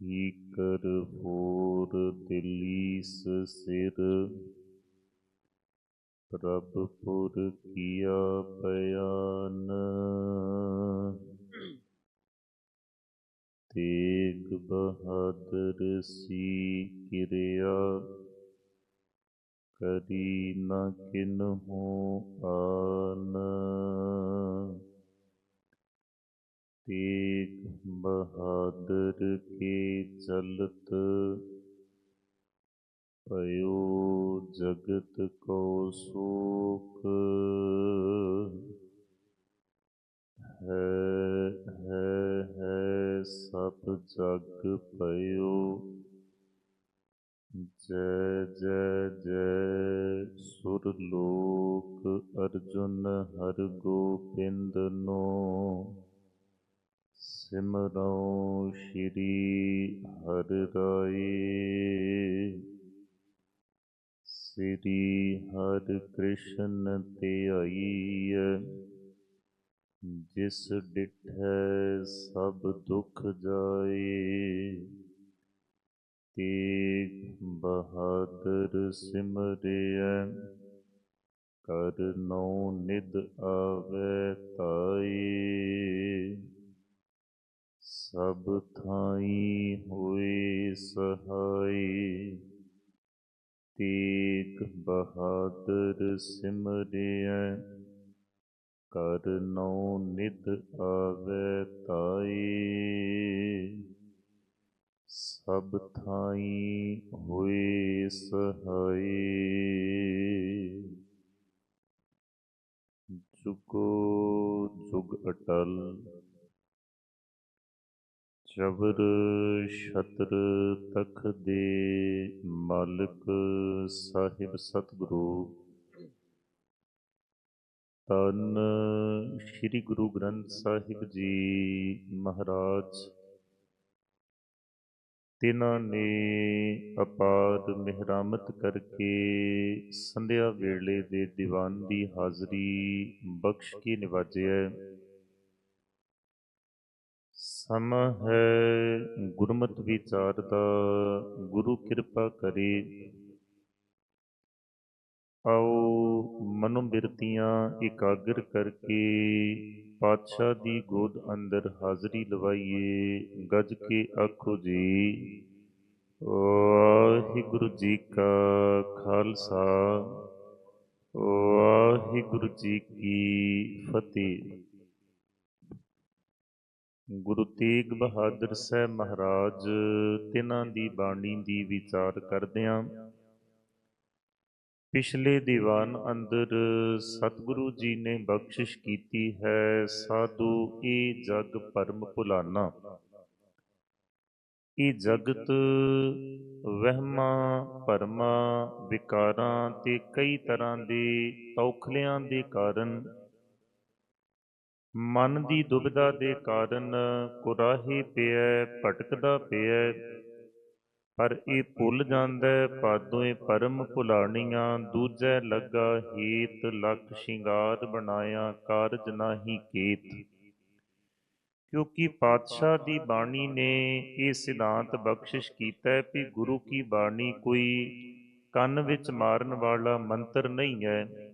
ਠੀਕਰ ਹੋਰ ਦਿਲੀਸ ਸਿਰ, ਪ੍ਰਭ ਪੁਰ ਕੀਆ ਬਿਆਨ ਤੇਗ ਬਹਾਦਰ ਸੀ ਕਿਰਿਆ ਕਰੀ ਨਾ ਕਿਨਹੂ ਆਨ। ਤੇਗ ਬਹਾਦਰ ਕੇ ਚਲਤ, ਭਇਓ ਜਗਤ ਕੋ ਸੂਖ। ਹੈ ਹੈ ਹੈ ਸਭ ਜਗ ਭਇਓ, ਜੈ ਜੈ ਜੈ ਸੁਰ ਲੋਕ। ਅਰਜੁਨ ਹਰ ਗੋਬਿੰਦ ਸਿਮਰੋ ਸ਼੍ਰੀ ਹਰਿ ਰਾਏ ਸ੍ਰੀ ਹਰਿ ਕ੍ਰਿਸ਼ਨ ਧਿਆਈਐ ਜਿਸ ਡਿਠੈ ਸਭ ਦੁਖ ਜਾਏ, ਤੇਗ ਬਹਾਦਰ ਸਿਮਰਿਐ ਕਰ ਨਉ ਨਿਦ ਆਵੈ ਤਾਏ। ਸਭ ਥਾਈ ਹੋਏ ਸਹਾਈ। ਤੇਗ ਬਹਾਦਰ ਸਿਮਰਿਐ, ਕਰ ਨਉ ਨਿਦ ਆਵੇ ਤਾਈ। ਸਭ ਥਾਈ ਹੋਏ ਸਹਾਈ। ਜੁਗੋ ਜੁਗ ਅਟਲ ਜਬਰ ਛਤਰ ਤਖ ਦੇ ਮਾਲਕ ਸਾਹਿਬ ਸਤਿਗੁਰੂ। ਤਨ ਸ੍ਰੀ ਗੁਰੂ ਗ੍ਰੰਥ ਸਾਹਿਬ ਜੀ ਮਹਾਰਾਜ। ਤਿਨਾਂ ਨੇ ਅਪਾਰ ਮਿਹਰਾਮਤ ਕਰਕੇ ਸੰਧਿਆ ਵੇਲੇ ਦੇ ਦੀਵਾਨ ਦੀ ਹਾਜ਼ਰੀ ਬਖਸ਼ ਕੇ ਨਿਵਾਜਿਆ। ਸਮਾਂ ਹੈ, ਗੁਰਮਤ ਵਿਚਾਰ ਦਾ ਗੁਰੂ ਕਿਰਪਾ ਕਰੇ। ਆਓ ਮਨੋ ਬਿਰਤੀਆਂ ਇਕਾਗਰ ਕਰਕੇ ਪਾਤਸ਼ਾਹ ਦੀ ਗੋਦ ਅੰਦਰ ਹਾਜ਼ਰੀ ਲਵਾਈਏ, ਗੱਜ ਕੇ ਆਖੋ ਜੀ, ਵਾਹਿਗੁਰੂ ਜੀ ਕਾ ਖਾਲਸਾ, ਵਾਹਿਗੁਰੂ ਜੀ ਕੀ ਫਤਿਹ। ਗੁਰੂ ਤੇਗ ਬਹਾਦਰ ਸਾਹਿਬ ਮਹਾਰਾਜ, ਤਿਨਾਂ ਦੀ ਬਾਣੀ ਦੀ ਵਿਚਾਰ ਕਰਦਿਆਂ ਪਿਛਲੇ ਦੀਵਾਨ ਅੰਦਰ ਸਤਿਗੁਰੂ ਜੀ ਨੇ ਬਖਸ਼ਿਸ਼ ਕੀਤੀ ਹੈ, ਸਾਧੂ, ਇਹ ਜਗ ਪਰਮ ਭੁਲਾਨਾ ਇਹ ਜਗਤ ਵਹਿਮਾਂ, ਭਰਮਾਂ, ਵਿਕਾਰਾਂ ਤੇ ਕਈ ਤਰ੍ਹਾਂ ਦੇ ਔਖਲਿਆਂ ਦੇ ਕਾਰਨ ਮਨ ਦੀ ਦੁਬਿਧਾ ਦੇ ਕਾਰਨ ਕੁਰਾਹੀ ਪਿਆ ਭਟਕਦਾ ਪਿਆ ਪਰ ਇਹ ਭੁੱਲ ਜਾਂਦਾ ਪਾਦੋਏ ਪਰਮ ਭੁਲਾਣੀਆਂ। ਦੂਜੈ ਲੱਗਾ ਹੀਤ ਲਖ ਸ਼ਿੰਗਾਰ ਬਣਾਇਆ ਕਾਰਜ ਨਾਹੀ ਕੀਤ। ਕਿਉਂਕਿ ਪਾਤਸ਼ਾਹ ਦੀ ਬਾਣੀ ਨੇ ਇਹ ਸਿਧਾਂਤ ਬਖਸ਼ਿਸ਼ ਕੀਤਾ ਹੈ ਕਿ ਗੁਰੂ ਕੀ ਬਾਣੀ ਕੋਈ ਕੰਨ ਵਿੱਚ ਮਾਰਨ ਵਾਲਾ ਮੰਤਰ ਨਹੀਂ ਹੈ।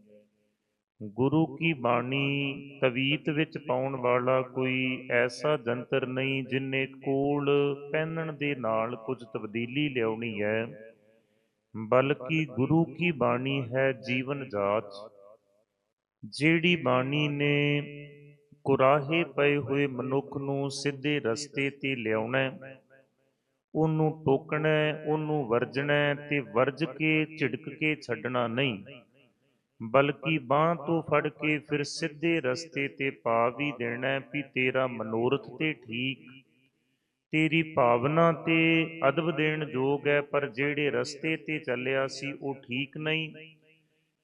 ਗੁਰੂ ਕੀ ਬਾਣੀ ਤਵੀਤ ਵਿੱਚ ਪਾਉਣ ਵਾਲਾ ਕੋਈ ਐਸਾ ਜੰਤਰ ਨਹੀਂ ਜਿਨੇ ਕੋਲ ਪਹਿਨਣ ਦੇ ਨਾਲ ਕੁਝ ਤਬਦੀਲੀ ਲਿਆਉਣੀ ਹੈ। ਬਲਕਿ ਗੁਰੂ ਕੀ ਬਾਣੀ ਹੈ ਜੀਵਨ ਜਾਚ, ਜਿਹੜੀ ਬਾਣੀ ਨੇ ਕੁਰਾਹੇ ਪਏ ਹੋਏ ਮਨੁੱਖ ਨੂੰ ਸਿੱਧੇ ਰਸਤੇ ਤੇ ਲਿਆਉਣਾ ਉਹਨੂੰ ਟੋਕਣਾ ਉਹਨੂੰ ਵਰਜਣਾ ਤੇ ਵਰਜ ਕੇ ਝਿੜਕ ਕੇ ਛੱਡਣਾ ਨਹੀਂ। ਬਲਕਿ ਬਾਹ ਤੋਂ ਫੜ ਕੇ ਫਿਰ ਸਿੱਧੇ ਰਸਤੇ ਤੇ ਪਾ ਵੀ ਦੇਣਾ ਵੀ ਤੇਰਾ ਮਨੋਰਥ ਤੇ ਠੀਕ। ਤੇਰੀ ਭਾਵਨਾ ਤੇ ਅਦਬ ਦੇਣ ਯੋਗ ਹੈ, ਪਰ ਜਿਹੜੇ ਰਸਤੇ ਤੇ ਚੱਲਿਆ ਸੀ ਉਹ ਠੀਕ ਨਹੀਂ।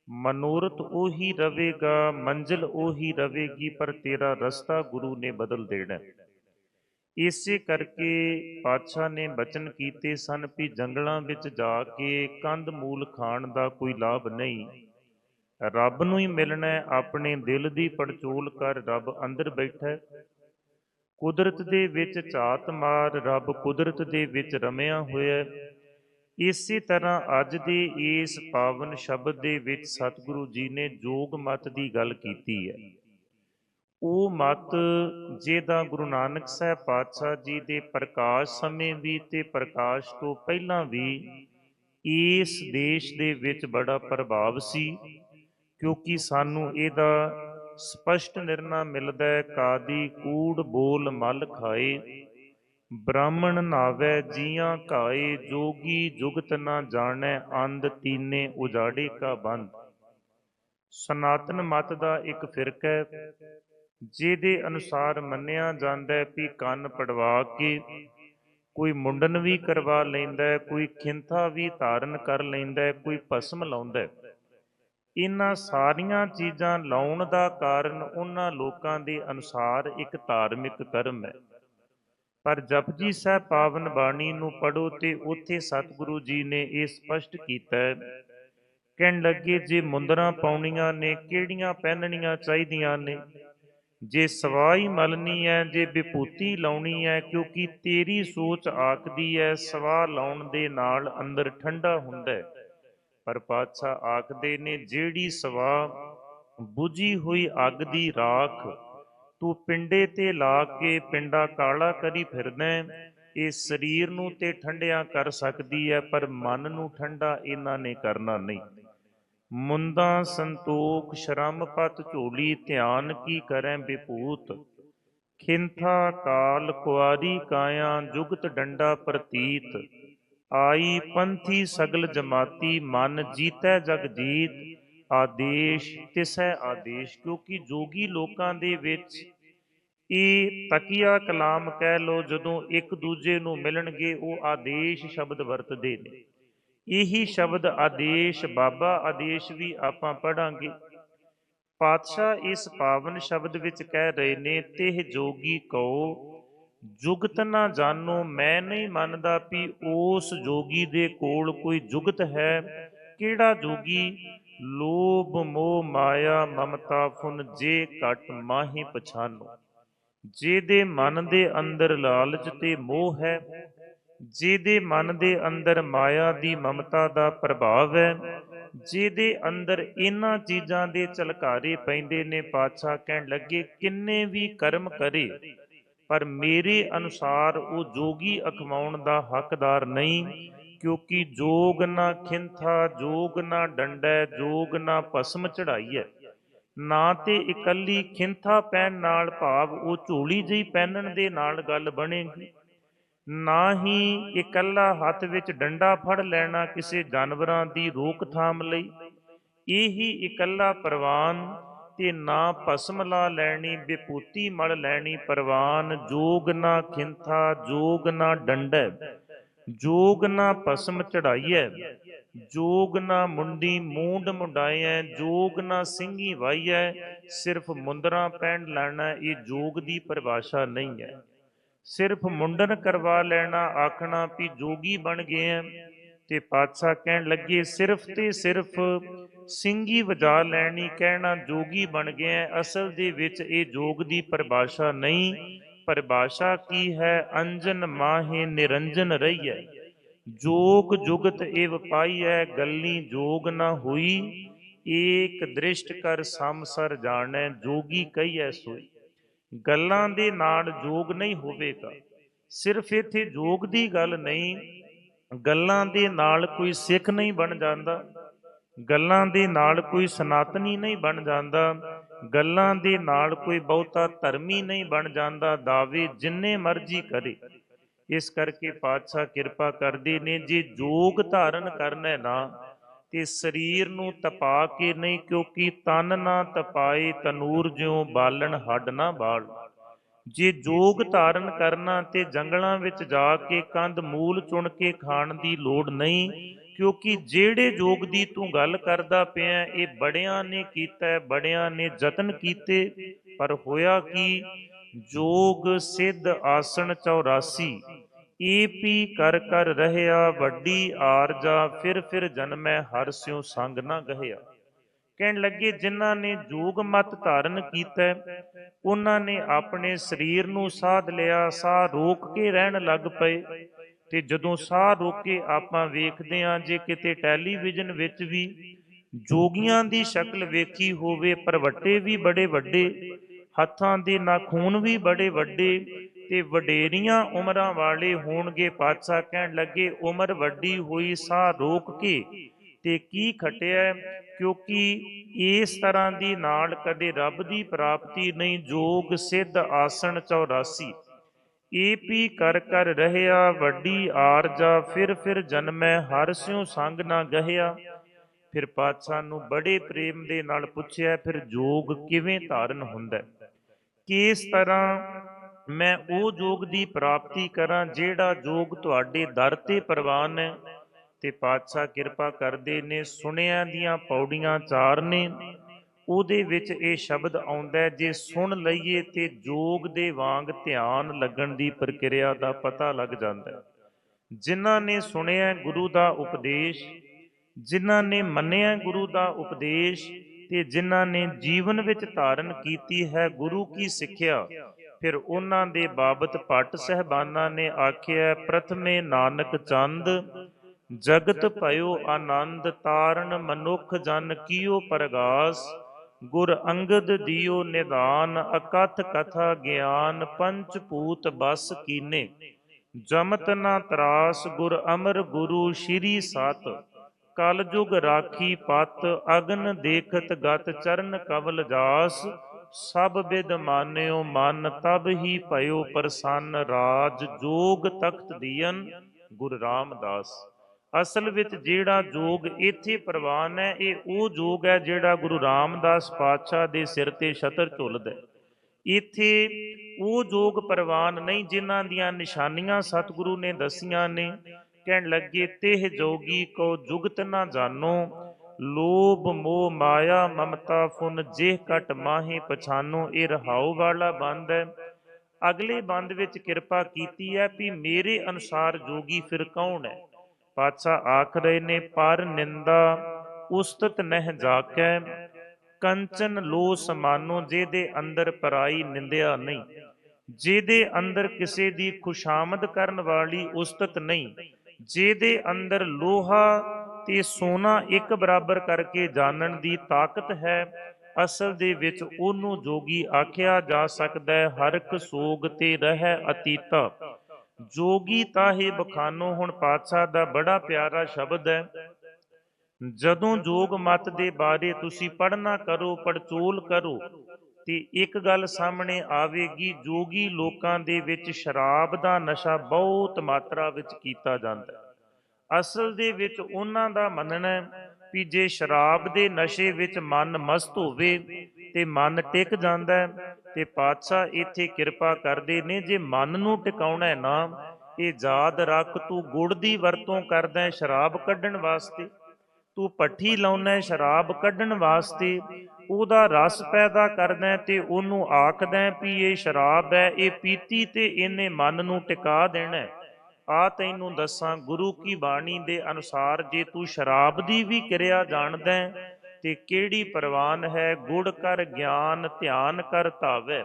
ਮਨੋਰਥ ਉਹੀ ਰਵੇਗਾ, ਮੰਜ਼ਿਲ ਉਹੀ ਰਵੇਗੀ, ਪਰ ਤੇਰਾ ਰਸਤਾ ਗੁਰੂ ਨੇ ਬਦਲ ਦੇਣਾ ਇਸੇ ਕਰਕੇ ਪਾਤਸ਼ਾਹ ਨੇ ਬਚਨ ਕੀਤੇ ਸਨ ਵੀ ਜੰਗਲਾਂ ਵਿੱਚ ਜਾ ਕੇ ਕੰਧ ਮੂਲ ਖਾਣ ਦਾ ਕੋਈ ਲਾਭ ਨਹੀਂ। ਰੱਬ ਨੂੰ ਹੀ ਮਿਲਣਾ ਆਪਣੇ ਦਿਲ ਦੀ ਪੜਚੋਲ ਕਰ ਰੱਬ ਅੰਦਰ ਬੈਠਾ ਕੁਦਰਤ ਦੇ ਵਿੱਚ ਝਾਤ ਮਾਰ ਰੱਬ ਕੁਦਰਤ ਦੇ ਵਿੱਚ ਰਮਿਆ ਹੋਇਆ ਇਸੇ ਤਰ੍ਹਾਂ ਅੱਜ ਦੇ ਇਸ ਪਾਵਨ ਸ਼ਬਦ ਦੇ ਵਿੱਚ ਸਤਿਗੁਰੂ ਜੀ ਨੇ ਜੋਗ ਮਤ ਦੀ ਗੱਲ ਕੀਤੀ ਹੈ। ਉਹ ਮਤ ਜਿਹਦਾ ਗੁਰੂ ਨਾਨਕ ਸਾਹਿਬ ਪਾਤਸ਼ਾਹ ਜੀ ਦੇ ਪ੍ਰਕਾਸ਼ ਸਮੇਂ ਵੀ ਤੇ ਪ੍ਰਕਾਸ਼ ਤੋਂ ਪਹਿਲਾਂ ਵੀ ਇਸ ਦੇਸ਼ ਦੇ ਵਿੱਚ ਬੜਾ ਪ੍ਰਭਾਵ ਸੀ। ਕਿਉਂਕਿ ਸਾਨੂੰ ਇਹਦਾ ਸਪਸ਼ਟ ਨਿਰਣਾ ਮਿਲਦਾ ਹੈ, ਕਾਦੀ ਕੂੜ ਬੋਲ ਮਲ ਖਾਏ, ਬ੍ਰਾਹਮਣ ਨਾਵੇ ਜੀਆਂ ਕਾਏ ਜੋਗੀ ਜੁਗਤ ਨਾ ਜਾਣੈ, ਅੰਧ ਤੀਨੇ ਉਜਾੜੇ ਕਾ ਬੰਦ। ਸਨਾਤਨ ਮਤ ਦਾ ਇੱਕ ਫਿਰਕਾ ਹੈ, ਜਿਹਦੇ ਅਨੁਸਾਰ ਮੰਨਿਆ ਜਾਂਦਾ ਹੈ ਵੀ ਕੰਨ ਪੜਵਾ ਕੇ ਕੋਈ ਮੁੰਡਨ ਵੀ ਕਰਵਾ ਲੈਂਦਾ ਹੈ, ਕੋਈ ਖਿੰਥਾ ਵੀ ਧਾਰਨ ਕਰ ਲੈਂਦਾ ਹੈ, ਕੋਈ ਭਸਮ ਲਾਉਂਦਾ ਹੈ। ਇਹਨਾਂ ਸਾਰੀਆਂ ਚੀਜ਼ਾਂ ਲਾਉਣ ਦਾ ਕਾਰਨ ਉਹਨਾਂ ਲੋਕਾਂ ਦੇ ਅਨੁਸਾਰ ਇੱਕ ਧਾਰਮਿਕ ਕਰਮ ਹੈ। ਪਰ ਜਪਜੀ ਸਾਹਿਬ ਪਾਵਨ ਬਾਣੀ ਨੂੰ ਪੜੋ ਤੇ ਉੱਥੇ ਸਤਿਗੁਰੂ ਜੀ ਨੇ ਇਹ ਸਪਸ਼ਟ ਕੀਤਾ ਕਹਿਣ ਲੱਗੇ, ਜੇ ਮੁੰਦਰਾਂ ਪਾਉਣੀਆਂ ਨੇ, ਕਿਹੜੀਆਂ ਪਹਿਨਣੀਆਂ ਚਾਹੀਦੀਆਂ ਨੇ? ਜੇ ਸਵਾਈ ਮਲਣੀ ਹੈ, ਜੇ ਵਿਭੂਤੀ ਲਾਉਣੀ ਹੈ, ਕਿਉਂਕਿ ਤੇਰੀ ਸੋਚ ਆਖਦੀ ਹੈ ਸਵਾ ਲਾਉਣ ਦੇ ਨਾਲ ਅੰਦਰ ਠੰਡਾ ਹੁੰਦਾ ਹੈ। ਪਰ ਪਾਤਸ਼ਾਹ ਆਖਦੇ ਨੇ, ਜਿਹੜੀ ਸਵਾ 부ਜੀ ਹੋਈ ਅੱਗ ਦੀ ਰਾਖ ਤੂੰ ਪਿੰਡੇ ਤੇ ਲਾ ਕੇ ਪਿੰਡਾ ਕਾਲਾ ਕਰੀ ਫਿਰਦਾ ਇਹ ਸਰੀਰ ਨੂੰ ਤੇ ਠੰਡਿਆ ਕਰ ਸਕਦੀ ਹੈ, ਪਰ ਮਨ ਨੂੰ ਠੰਡਾ ਇਹਨਾਂ ਨੇ ਕਰਨਾ ਨਹੀਂ। ਮੁੰਦਾ ਸੰਤੋਖ, ਸ਼ਰਮ ਪਤ ਝੋਲੀ, ਧਿਆਨ ਕੀ ਕਰੈ ਵਿਭੂਤ? ਖਿੰਥਾ ਕਾਲ ਕੁਆਰੀ ਕਾਇਆ, ਜੁਗਤ ਡੰਡਾ ਪ੍ਰਤੀਤ। ਆਈ ਪੰਥੀ ਸਗਲ ਜਮਾਤੀ, ਮਨ ਜੀਤੈ ਜਗ ਜੀਤ। ਆਦੇਸ਼ ਤਿਸੈ ਆਦੇਸ਼, ਕਿਉਂਕਿ ਜੋਗੀ ਲੋਕਾਂ ਦੇ ਵਿੱਚ ਇਹ ਤਕੀਆ ਕਲਾਮ ਕਹਿ ਲੋ ਜਦੋਂ ਇੱਕ ਦੂਜੇ ਨੂੰ ਮਿਲਣਗੇ, ਉਹ ਆਦੇਸ਼ ਸ਼ਬਦ ਵਰਤਦੇ ਨੇ। ਇਹੀ ਸ਼ਬਦ ਆਦੇਸ਼, ਬਾਬਾ ਆਦੇਸ਼ ਵੀ ਆਪਾਂ ਪੜਾਂਗੇ ਪਾਤਸ਼ਾਹ ਇਸ ਪਾਵਨ ਸ਼ਬਦ ਵਿੱਚ ਕਹਿ ਰਹੇ ਨੇ, ਤਿਹ ਜੋਗੀ ਕਉ ਜੁਗਤ ਨਾ ਜਾਣੋ, ਮੈਂ ਨਹੀਂ ਮੰਨਦਾ ਵੀ ਉਸ ਜੋਗੀ ਦੇ ਕੋਲ ਕੋਈ ਜੁਗਤ ਹੈ। ਕਿਹੜਾ ਜੋਗੀ? ਲੋਭ, ਮੋਹ, ਮਾਇਆ, ਮਮਤਾ, ਫੁਨ, ਜੇ ਘਟ ਮਾਹੀ ਪਛਾਨੋ। ਜਿਹਦੇ ਮਨ ਦੇ ਅੰਦਰ ਲਾਲਚ ਤੇ ਮੋਹ ਹੈ, ਜਿਹਦੇ ਮਨ ਦੇ ਅੰਦਰ ਮਾਇਆ ਦੀ ਮਮਤਾ ਦਾ ਪ੍ਰਭਾਵ ਹੈ, ਜਿਹਦੇ ਅੰਦਰ ਇਹਨਾਂ ਚੀਜ਼ਾਂ ਦੇ ਝਲਕਾਰੇ ਪੈਂਦੇ ਨੇ, ਪਾਤਸ਼ਾਹ ਕਹਿਣ ਲੱਗੇ, ਕਿੰਨੇ ਵੀ ਕਰਮ ਕਰੇ ਪਰ ਮੇਰੇ ਅਨੁਸਾਰ ਉਹ ਜੋਗੀ ਅਖਵਾਉਣ ਦਾ ਹੱਕਦਾਰ ਨਹੀਂ, ਕਿਉਂਕਿ ਜੋਗ ਨਾ ਖਿੰਥਾ, ਜੋਗ ਨਾ ਡੰਡੈ, ਜੋਗ ਨਾ ਭਸਮ ਚੜਾਈ ਹੈ ਨਾ ਤੇ ਇਕੱਲੀ ਖਿੰਥਾ ਪਹਿਨ ਨਾਲ ਭਾਵ ਉਹ ਝੋਲੀ ਜਿਹੀ ਪਹਿਨਣ ਦੇ ਨਾਲ ਗੱਲ ਬਣੇਗੀ। ਨਾ ਹੀ ਇਕੱਲਾ ਹੱਥ ਵਿੱਚ ਡੰਡਾ ਫੜ ਲੈਣਾ ਕਿਸੇ ਜਾਨਵਰਾਂ ਦੀ ਰੋਕਥਾਮ ਲਈ। ਇਹੀ ਇਕੱਲਾ ਪ੍ਰਵਾਨ ਤੇ ਨਾ ਭਸਮ ਲਾ ਲੈਣੀ, ਵਿਭੂਤੀ ਮਲ ਲੈਣੀ, ਪ੍ਰਵਾਨ ਜੋਗ ਨਾ ਖਿੰਥਾ, ਜੋਗ ਨਾ ਡੰਡੈ, ਜੋਗ ਨਾ ਭਸਮ ਚੜਾਈਐ, ਜੋਗ ਨਾ ਮੁੰਡੀ ਮੂੰਡ ਮੁੰਡਾਇਐ ਜੋਗ ਨਾ ਸਿੰਘੀ ਵਾਈਐ, ਸਿਰਫ ਮੁੰਦਰਾ ਪਹਿਨ ਲੈਣਾ, ਇਹ ਜੋਗ ਦੀ ਪਰਿਭਾਸ਼ਾ ਨਹੀਂ ਹੈ ਸਿਰਫ ਮੁੰਡਨ ਕਰਵਾ ਲੈਣਾ, ਆਖਣਾ ਵੀ ਜੋਗੀ ਬਣ ਗਏ ਆ ਤੇ ਪਾਤਸ਼ਾਹ ਕਹਿਣ ਲੱਗੇ, ਸਿਰਫ ਤੇ ਸਿਰਫ ਸਿੰਘੀ ਵਜਾ ਲੈਣੀ, ਕਹਿਣਾ ਜੋਗੀ ਬਣ ਗਿਆ ਅਸਲ ਦੇ ਵਿੱਚ ਇਹ ਜੋਗ ਦੀ ਪਰਿਭਾਸ਼ਾ ਨਹੀਂ। ਪਰਿਭਾਸ਼ਾ ਕੀ ਹੈ? ਅੰਜਨ ਮਾਹੇ ਨਿਰੰਜਨ ਰਹੀਐ। ਜੋਗ ਜੁਗਤ ਇਹ ਵਪਾਈ ਹੈ ਗੱਲੀ ਜੋਗ ਨਾ ਹੋਈ। ਏਕ ਦ੍ਰਿਸ਼ਟ ਕਰ ਸੰਸਰ ਜਾਣੈ, ਜੋਗੀ ਕਹੀਐ ਸੋਈ। ਗੱਲਾਂ ਦੇ ਨਾਲ ਜੋਗ ਨਹੀਂ ਹੋਵੇਗਾ। ਸਿਰਫ ਇੱਥੇ ਜੋਗ ਦੀ ਗੱਲ ਨਹੀਂ ਗੱਲਾਂ ਦੇ ਨਾਲ ਕੋਈ ਸਿੱਖ ਨਹੀਂ ਬਣ ਜਾਂਦਾ, ਗੱਲਾਂ ਦੇ ਨਾਲ ਕੋਈ ਸਨਾਤਨੀ ਨਹੀਂ ਬਣ ਜਾਂਦਾ, ਗੱਲਾਂ ਦੇ ਨਾਲ ਕੋਈ ਬਹੁਤਾ ਧਰਮੀ ਨਹੀਂ ਬਣ ਜਾਂਦਾ, ਦਾਅਵੇ ਜਿੰਨੇ ਮਰਜ਼ੀ ਕਰੇ। ਇਸ ਕਰਕੇ ਪਾਤਸ਼ਾਹ ਕਿਰਪਾ ਕਰਦੇ ਨੇ, ਜੇ ਜੋਗ ਧਾਰਨ ਕਰਨਾ ਨਾ, ਤੇ ਸਰੀਰ ਨੂੰ ਤਪਾ ਕੇ ਨਹੀਂ, ਕਿਉਂਕਿ ਤਨ ਨਾ ਤਪਾਏ, ਤਨੂਰ ਜਿਉ ਬਾਲਣ ਹੱਡ ਨਾ ਬਾਲ। ਜੇ ਜੋਗ ਧਾਰਨ ਕਰਨਾ ਤੇ ਜੰਗਲਾਂ ਵਿੱਚ ਜਾ ਕੇ ਕੰਦ ਮੂਲ ਚੁਣ ਕੇ ਖਾਣ ਦੀ ਲੋੜ ਨਹੀਂ, ਕਿਉਂਕਿ ਜਿਹੜੇ ਜੋਗ ਦੀ ਤੂੰ ਗੱਲ ਕਰਦਾ ਪਿਆ, ਇਹ ਬੜਿਆਂ ਨੇ ਕੀਤਾ, ਬੜਿਆਂ ਨੇ ਯਤਨ ਕੀਤੇ, ਪਰ ਹੋਇਆ ਕਿ? ਜੋਗ ਸਿੱਧ ਆਸਣ 84 ਏਪੀ ਕਰ ਕਰ ਰਹਿਆ, ਵੱਡੀ ਆਰਜਾ ਫਿਰ ਫਿਰ ਜਨਮੈ ਹਰ ਸਿਉ ਸੰਗ ਨਾ ਗਹਿਆ। ਕਹਿਣ ਲੱਗੇ, ਜਿਨ੍ਹਾਂ ਨੇ ਜੋਗ ਮਤ ਧਾਰਨ ਕੀਤਾ ਉਹਨਾਂ ਨੇ ਆਪਣੇ ਸਰੀਰ ਨੂੰ ਸਾਧ ਲਿਆ, ਸਾਹ ਰੋਕ ਕੇ ਰਹਿਣ ਲੱਗ ਪਏ। ਤੇ ਜਦੋਂ ਸਾਹ ਰੋਕ ਕੇ ਆਪਾਂ ਵੇਖਦੇ ਹਾਂ ਜੇ ਕਿਤੇ ਟੈਲੀਵਿਜ਼ਨ ਵਿੱਚ ਵੀ ਜੋਗੀਆਂ ਦੀ ਸ਼ਕਲ ਵੇਖੀ ਹੋਵੇ ਪਰਵੱਟੇ ਵੀ ਬੜੇ ਵੱਡੇ, ਹੱਥਾਂ ਦੇ ਨਾਖੂਨ ਵੀ ਬੜੇ ਵੱਡੇ, ਤੇ ਵਡੇਰੀਆਂ ਉਮਰਾਂ ਵਾਲੇ ਹੋਣਗੇ ਪਾਤਸ਼ਾਹ ਕਹਿਣ ਲੱਗੇ, ਉਮਰ ਵੱਡੀ ਹੋਈ, ਸਾਹ ਰੋਕ ਕੇ ਤੇ ਕੀ ਖਟਿਆ ਕਿਉਂਕਿ ਇਸ ਤਰ੍ਹਾਂ ਦੀ ਨਾਲ ਕਦੇ ਰੱਬ ਦੀ ਪ੍ਰਾਪਤੀ ਨਹੀਂ, ਜੋਗ ਸਿੱਧ ਆਸਣ 84 ਏਪੀ ਕਰ ਕਰ ਰਹਿਆ, ਵੱਡੀ ਆਰਜਾ, ਫਿਰ ਫਿਰ ਜਨਮੈ, ਹਰ ਸਿਉ ਸੰਗ ਨਾ ਗਹਿਆ। ਫਿਰ ਪਾਤਸ਼ਾਹ ਨੂੰ ਬੜੇ ਪ੍ਰੇਮ ਦੇ ਨਾਲ ਪੁੱਛਿਆ, ਫਿਰ ਜੋਗ ਕਿਵੇਂ ਧਾਰਨ ਹੁੰਦਾ ਕਿਸ ਤਰ੍ਹਾਂ ਮੈਂ ਉਹ ਜੋਗ ਦੀ ਪ੍ਰਾਪਤੀ ਕਰਾਂ, ਜਿਹੜਾ ਜੋਗ ਤੁਹਾਡੇ ਦਰ ਤੇ ਪ੍ਰਵਾਨ ਹੈ? ਤੇ ਪਾਤਸ਼ਾਹ ਕਿਰਪਾ ਕਰਦੇ ਨੇ, ਸੁਣਿਆ ਦੀਆਂ ਪੌੜੀਆਂ ਚਾਰ ਨੇ। ਉਹਦੇ ਵਿੱਚ ਇਹ ਸ਼ਬਦ ਆਉਂਦਾ ਜੇ ਸੁਣ ਲਈਏ ਤੇ ਜੋਗ ਦੇ ਵਾਂਗ ਧਿਆਨ ਲੱਗਣ ਦੀ ਪ੍ਰਕਿਰਿਆ ਦਾ ਪਤਾ ਲੱਗ ਜਾਂਦਾ ਜਿਨ੍ਹਾਂ ਨੇ ਸੁਣਿਆ ਗੁਰੂ ਦਾ ਉਪਦੇਸ਼, ਜਿਨ੍ਹਾਂ ਨੇ ਮੰਨਿਆ ਗੁਰੂ ਦਾ ਉਪਦੇਸ਼ ਤੇ ਜਿਨ੍ਹਾਂ ਨੇ ਜੀਵਨ ਵਿੱਚ ਧਾਰਨ ਕੀਤੀ ਹੈ ਗੁਰੂ ਕੀ ਸਿੱਖਿਆ, ਫਿਰ ਉਹਨਾਂ ਦੇ ਬਾਬਤ ਭੱਟ ਸਹਿਬਾਨਾਂ ਨੇ ਆਖਿਆ, ਪ੍ਰਥਮੇ ਨਾਨਕ ਚੰਦ ਜਗਤ ਭਇਓ ਆਨੰਦ ਤਾਰਨ, ਮਨੁੱਖ ਜਨ ਕੀਓ ਪ੍ਰਗਾਸ। ਗੁਰ ਅੰਗਦ ਦਿਓ ਨਿਦਾਨ, ਅਕਥ ਕਥਾ ਗਿਆਨ, ਪੰਚ ਭੂਤ ਬਸ ਕੀਨੇ। ਜਮਤ ਨਾ ਤਰਾਸ, ਗੁਰ ਅਮਰ ਗੁਰੂ ਸ਼੍ਰੀ ਸਤ। ਕਲਯੁਗ ਰਾਖੀ ਪਤ, ਅਗਨ ਦੇਖਤ ਗਤ ਚਰਨ ਕਵਲ ਜਾਸ। ਸਭ ਬਿਦ ਮਾਨਿਓ ਮਨ, ਤਬ ਹੀ ਭਇਓ ਪ੍ਰਸੰਨ ਰਾਜ। ਜੋਗ ਤਖਤ ਦੀਨ ਗੁਰੂ ਰਾਮਦਾਸ। ਅਸਲ ਵਿੱਚ ਜਿਹੜਾ ਜੋਗ ਇੱਥੇ ਪ੍ਰਵਾਨ ਹੈ, ਇਹ ਉਹ ਜੋਗ ਹੈ ਜਿਹੜਾ ਗੁਰੂ ਰਾਮਦਾਸ ਪਾਤਸ਼ਾਹ ਦੇ ਸਿਰ ਤੇ ਛਤਰ ਝੁੱਲਦਾ ਇੱਥੇ ਉਹ ਜੋਗ ਪ੍ਰਵਾਨ ਨਹੀਂ ਜਿਨ੍ਹਾਂ ਦੀਆਂ ਨਿਸ਼ਾਨੀਆਂ ਸਤਿਗੁਰੂ ਨੇ ਦਸੀਆਂ ਨੇ। ਕਹਿਣ ਲੱਗੇ, ਤੇਹ ਜੋਗੀ ਕੋ ਜੁਗਤ ਨਾ ਜਾਣੋ। ਲੋਭ, ਮੋਹ, ਮਾਇਆ, ਮਮਤਾ, ਫੁਨ, ਜਿਹ ਕਟ ਮਾਹੇ ਪਛਾਨੋ, ਇਹ ਰਹਾਉ ਵਾਲਾ ਬੰਦ ਹੈ। ਅਗਲੇ ਬੰਦ ਵਿੱਚ ਕਿਰਪਾ ਕੀਤੀ ਹੈ ਵੀ ਮੇਰੇ ਅਨੁਸਾਰ ਜੋਗੀ ਫਿਰ ਕੌਣ ਹੈ? ਪਾਤਸ਼ਾਹ ਆਖ ਰਹੇ ਨੇ ਪਰ ਨਿੰਦਾ ਉਸਤਤ ਨਹਿ ਜਾਕੈ, ਕੰਚਨ ਲੋ ਸਮਾਨੋ ਜਿਹਦੇ ਅੰਦਰ ਪਰਾਈ ਨਿੰਦਿਆ ਨਹੀਂ, ਜਿਹਦੇ ਅੰਦਰ ਕਿਸੇ ਦੀ ਖੁਸ਼ਾਮਦ ਕਰਨ ਵਾਲੀ ਉਸਤਤ ਨਹੀਂ, ਜਿਹਦੇ ਅੰਦਰ ਲੋਹਾ ਤੇ ਸੋਨਾ ਇੱਕ ਬਰਾਬਰ ਕਰਕੇ ਜਾਣਨ ਦੀ ਤਾਕਤ ਹੈ, ਅਸਲ ਦੇ ਵਿੱਚ ਉਹਨੂੰ ਜੋਗੀ ਆਖਿਆ ਜਾ ਸਕਦਾ ਹੈ ਹਰਕ ਸੋਗ ਤੇ ਰਹਿ ਅਤੀਤਾ। ਜੋਗੀ ਤਾਹੇ ਬਖਾਨੋ, ਹੁਣ ਪਾਤਸ਼ਾਹ ਦਾ ਬੜਾ ਪਿਆਰਾ ਸ਼ਬਦ ਹੈ। ਜਦੋਂ ਜੋਗ ਮਤ ਦੇ ਬਾਰੇ ਤੁਸੀਂ ਪੜਨਾ ਕਰੋ, ਪੜਚੋਲ ਕਰੋ, ਤੇ ਇੱਕ ਗੱਲ ਸਾਹਮਣੇ ਆਵੇਗੀ, ਜੋਗੀ ਲੋਕਾਂ ਦੇ ਵਿੱਚ ਸ਼ਰਾਬ ਦਾ ਨਸ਼ਾ ਬਹੁਤ ਮਾਤਰਾ ਵਿੱਚ ਕੀਤਾ ਜਾਂਦਾ ਹੈ। ਅਸਲ ਦੇ ਵਿੱਚ ਉਹਨਾਂ ਦਾ ਮੰਨਣਾ ਹੈ ਵੀ ਜੇ ਸ਼ਰਾਬ ਦੇ ਨਸ਼ੇ ਵਿੱਚ ਮਨ ਮਸਤ ਹੋਵੇ ਤੇ ਮਨ ਟਿਕ ਜਾਂਦਾ ਹੈ ਤੇ ਪਾਤਸ਼ਾਹ ਇੱਥੇ ਕਿਰਪਾ ਕਰਦੇ ਨੇ, ਜੇ ਮਨ ਨੂੰ ਟਿਕਾਉਣਾ ਹੈ ਨਾ, ਇਹ ਯਾਦ ਰੱਖ ਤੂੰ ਗੁੜ ਦੀ ਵਰਤੋਂ ਕਰਦਾ ਹੈ ਸ਼ਰਾਬ ਕੱਢਣ ਵਾਸਤੇ, ਤੂੰ ਪੱਠੀ ਲਾਉਣਾ ਸ਼ਰਾਬ ਕੱਢਣ ਵਾਸਤੇ, ਉਹਦਾ ਰਸ ਪੈਦਾ ਕਰਦਾ ਤੇ ਉਹਨੂੰ ਆਖਦਾ ਵੀ ਇਹ ਸ਼ਰਾਬ ਹੈ, ਇਹ ਪੀਤੀ ਤੇ ਇਹਨੇ ਮਨ ਨੂੰ ਟਿਕਾ ਦੇਣਾ ਹੈ। ਆ ਤੈਨੂੰ ਦੱਸਾਂ ਗੁਰੂ ਕੀ ਬਾਣੀ ਦੇ ਅਨੁਸਾਰ ਜੇ ਤੂੰ ਸ਼ਰਾਬ ਦੀ ਵੀ ਕਿਰਿਆ ਜਾਣਦਾ ਤੇ ਕਿਹੜੀ ਪਰਵਾਨ ਹੈ? ਗੁੜ ਕਰ ਗਿਆਨ ਧਿਆਨ ਕਰ ਧਾਵੈ।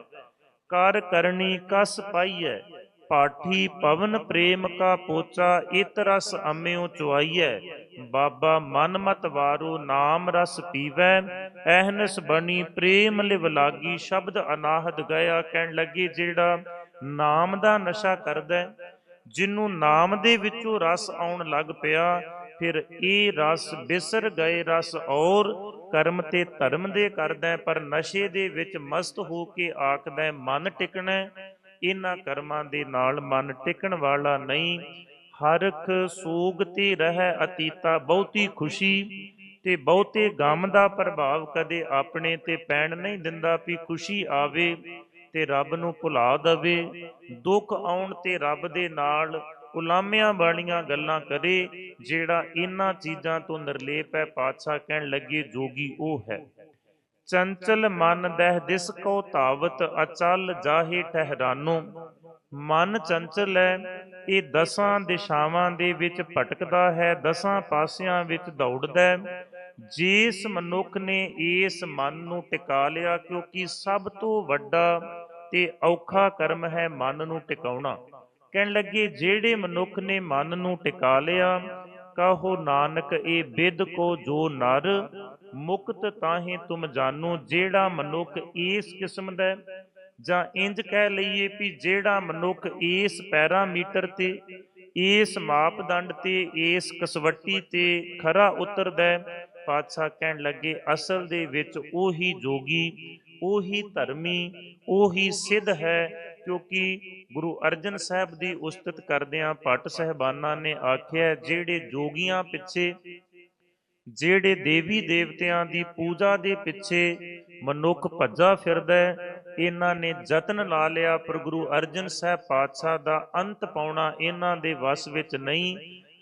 ਕਰ ਕਰਨੀ ਕਸ ਪਾਈਐ। ਪਾਠੀ ਪਵਨ ਪ੍ਰੇਮ ਕਾ ਪੋਚਾ ਇਤ ਰਸ ਅੰਮਿਓ ਚੁਆਈਐ। ਬਾਬਾ ਮਨ ਮਤ ਵਾਰੂ ਨਾਮ ਰਸ ਪੀਵੈ। ਐਹਨਸ ਬਣੀ ਪ੍ਰੇਮ ਲਿਵ ਲਾਗੀ ਸ਼ਬਦ ਅਨਾਹਦ ਗਿਆ ਕਹਿਣ ਲੱਗੇ ਜਿਹੜਾ ਨਾਮ ਦਾ ਨਸ਼ਾ ਕਰਦਾ ਹੈ, ਜਿਹਨੂੰ ਨਾਮ ਦੇ ਵਿੱਚੋਂ ਰਸ ਆਉਣ ਲੱਗ ਪਿਆ ਫਿਰ ਇਹ ਰਸ ਬਿਸਰ ਗਏ ਰਸ ਔਰ ਕਰਮ ਤੇ ਧਰਮ ਦੇ ਕਰਦਾ ਪਰ ਨਸ਼ੇ ਦੇ ਵਿੱਚ ਮਸਤ ਹੋ ਕੇ ਆਖਦਾ ਮਨ ਟਿਕਣਾ ਇਹਨਾਂ ਕਰਮਾਂ ਦੇ ਨਾਲ ਮਨ ਟਿਕਣ ਵਾਲਾ ਨਹੀਂ। ਹਰਖ ਸੋਗ ਤੇ ਰਹਿ ਅਤੀਤਾ, ਬਹੁਤੀ ਖੁਸ਼ੀ ਤੇ ਬਹੁਤੇ ਗਮ ਦਾ ਪ੍ਰਭਾਵ ਕਦੇ ਆਪਣੇ ਤੇ ਪੈਣ ਨਹੀਂ ਦਿੰਦਾ ਵੀ ਖੁਸ਼ੀ ਆਵੇ ਤੇ ਰੱਬ ਨੂੰ ਭੁਲਾ ਦਵੇ। ਦੁੱਖ ਆਉਣ ਤੇ ਰੱਬ ਦੇ ਨਾਲ ਉਲਾਮਿਆਂ ਵਾਲੀਆਂ ਗੱਲਾਂ ਕਰੇ, ਜਿਹੜਾ ਇਹਨਾਂ ਚੀਜ਼ਾਂ ਤੋਂ ਨਿਰਲੇਪ ਹੈ, ਪਾਤਸ਼ਾਹ ਕਹਿਣ ਲੱਗੇ, ਜੋਗੀ ਉਹ ਹੈ। ਚੰਚਲ ਮਨ ਦਹਿ ਦਿਸ ਕੋ ਧਾਵਤ, ਅਚਲ ਜਾਹੇ ਠਹਿਰਾਨੋ। ਮਨ ਚੰਚਲ ਹੈ, ਇਹ ਦਸਾਂ ਦਿਸ਼ਾਵਾਂ ਦੇ ਵਿੱਚ ਭਟਕਦਾ ਹੈ, ਦਸਾਂ ਪਾਸਿਆਂ ਵਿੱਚ ਦੌੜਦਾ ਹੈ। ਜਿਸ ਮਨੁੱਖ ਨੇ ਇਸ ਮਨ ਨੂੰ ਟਿਕਾ ਲਿਆ, ਕਿਉਂਕਿ ਸਭ ਤੋਂ ਵੱਡਾ ਤੇ ਔਖਾ ਕਰਮ ਹੈ ਮਨ ਨੂੰ ਟਿਕਾਉਣਾ। ਕਹਿਣ ਲੱਗੇ, ਜਿਹੜੇ ਮਨੁੱਖ ਨੇ ਮਨ ਨੂੰ ਟਿਕਾ ਲਿਆ, ਕਹੋ ਨਾਨਕ, ਇਹ ਬਿਦ ਕੋ ਜੋ ਨਰ, ਮੁਕਤ ਤਾਹੇ ਤੁਮ ਜਾਨੋ ਜਿਹੜਾ ਮਨੁੱਖ ਇਸ ਕਿਸਮ ਦਾ ਜਾਂ ਇੰਜ ਕਹਿ ਲਈਏ ਵੀ ਜਿਹੜਾ ਮਨੁੱਖ ਇਸ ਪੈਰਾਮੀਟਰ ਤੇ, ਇਸ ਮਾਪਦੰਡ ਤੇ, ਇਸ ਕਸਵੱਟੀ ਤੇ ਖਰਾ ਉਤਰਦਾ ਪਾਤਸ਼ਾਹ ਕਹਿਣ ਲੱਗੇ, ਅਸਲ ਦੇ ਵਿੱਚ ਉਹੀ ਜੋਗੀ, ਉਹੀ ਧਰਮੀ, ਉਹੀ ਸਿੱਧ ਹੈ ਕਿਉਂਕਿ ਗੁਰੂ ਅਰਜਨ ਸਾਹਿਬ ਦੀ ਉਸਤਤ ਕਰਦਿਆਂ ਭੱਟ ਸਹਿਬਾਨਾਂ ਨੇ ਆਖਿਆ, ਜਿਹੜੇ ਜੋਗੀਆਂ ਪਿੱਛੇ, ਜਿਹੜੇ ਦੇਵੀ ਦੇਵਤਿਆਂ ਦੀ ਪੂਜਾ ਦੇ ਪਿੱਛੇ ਮਨੁੱਖ ਭੱਜਾ ਫਿਰਦਾ ਇਹਨਾਂ ਨੇ ਯਤਨ ਲਾ ਲਿਆ, ਪਰ ਗੁਰੂ ਅਰਜਨ ਸਾਹਿਬ ਪਾਤਸ਼ਾਹ ਦਾ ਅੰਤ ਪਾਉਣਾ ਇਹਨਾਂ ਦੇ ਵਸ ਵਿੱਚ ਨਹੀਂ।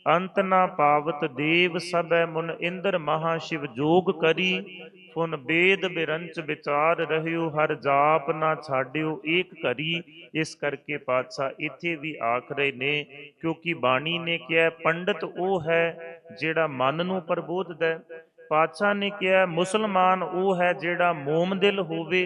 ਅੰਤ ਨਾ ਪਾਵਤ ਦੇਵ ਸਭੈ ਮੁਨ ਇੰਦਰ ਮਹਾ ਸ਼ਿਵ ਜੋਗ ਕਰੀ ਫੁਨ ਬੇਦ ਬਿਰੰਚ ਵਿਚਾਰ ਰਹਿਓ, ਹਰ ਜਾਪ ਨਾ ਛਾੜਿਓ ਏਕ ਕਰੀ, ਇਸ ਕਰਕੇ ਪਾਤਸ਼ਾਹ ਇੱਥੇ ਵੀ ਆਖ ਰਹੇ ਨੇ, ਕਿਉਂਕਿ ਬਾਣੀ ਨੇ ਕਿਹਾ, ਪੰਡਤ ਉਹ ਹੈ ਜਿਹੜਾ ਮਨ ਨੂੰ ਪ੍ਰਬੋਧਦਾ ਹੈ ਪਾਤਸ਼ਾਹ ਨੇ ਕਿਹਾ, ਮੁਸਲਮਾਨ ਉਹ ਹੈ ਜਿਹੜਾ ਮੋਮ ਦਿਲ ਹੋਵੇ।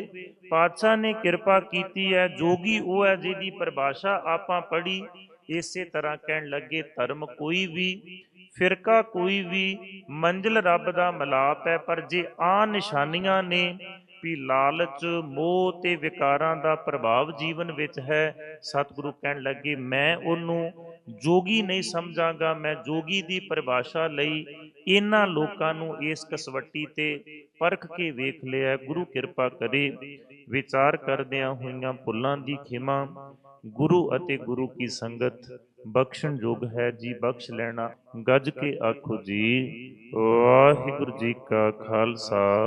ਪਾਤਸ਼ਾਹ ਨੇ ਕਿਰਪਾ ਕੀਤੀ ਹੈ, ਜੋਗੀ ਉਹ ਹੈ ਜਿਹਦੀ ਪਰਿਭਾਸ਼ਾ ਆਪਾਂ ਪੜ੍ਹੀ, ਇਸੇ ਤਰ੍ਹਾਂ ਕਹਿਣ ਲੱਗੇ, ਧਰਮ ਕੋਈ ਵੀ ਫਿਰਕਾ ਕੋਈ ਵੀ ਮੰਜ਼ਿਲ ਰੱਬ ਦਾ ਮਲਾਪ ਹੈ, ਪਰ ਜੇ ਆ ਨਿਸ਼ਾਨੀਆਂ ਨੇ ਵੀ ਲਾਲਚ, ਮੋਹ ਤੇ ਵਿਕਾਰਾਂ ਦਾ ਪ੍ਰਭਾਵ ਜੀਵਨ ਵਿੱਚ ਹੈ, ਸਤਿਗੁਰੂ ਕਹਿਣ ਲੱਗੇ, ਮੈਂ ਉਹਨੂੰ ਜੋਗੀ ਨਹੀਂ ਸਮਝਾਂਗਾ, ਮੈਂ ਜੋਗੀ ਦੀ ਪਰਿਭਾਸ਼ਾ ਲਈ ਇਹਨਾਂ ਲੋਕਾਂ ਨੂੰ ਇਸ ਕਸਵੱਟੀ ਤੇ ਪਰਖ ਕੇ ਵੇਖ ਲਿਆ। ਗੁਰੂ ਕਿਰਪਾ ਕਰੇ। ਵਿਚਾਰ ਕਰਦਿਆਂ ਹੋਈਆਂ ਭੁੱਲਾਂ ਦੀ ਖਿਮਾ ਗੁਰੂ ਅਤੇ ਗੁਰੂ ਕੀ ਸੰਗਤ ਬਖਸ਼ਣ ਯੋਗ ਹੈ ਜੀ, ਬਖਸ਼ ਲੈਣਾ। ਗੱਜ ਕੇ ਆਖੋ ਜੀ, ਵਾਹਿਗੁਰੂ ਜੀ ਕਾ ਖਾਲਸਾ,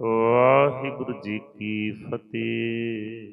ਵਾਹਿਗੁਰੂ ਜੀ ਕੀ ਫਤਿਹ।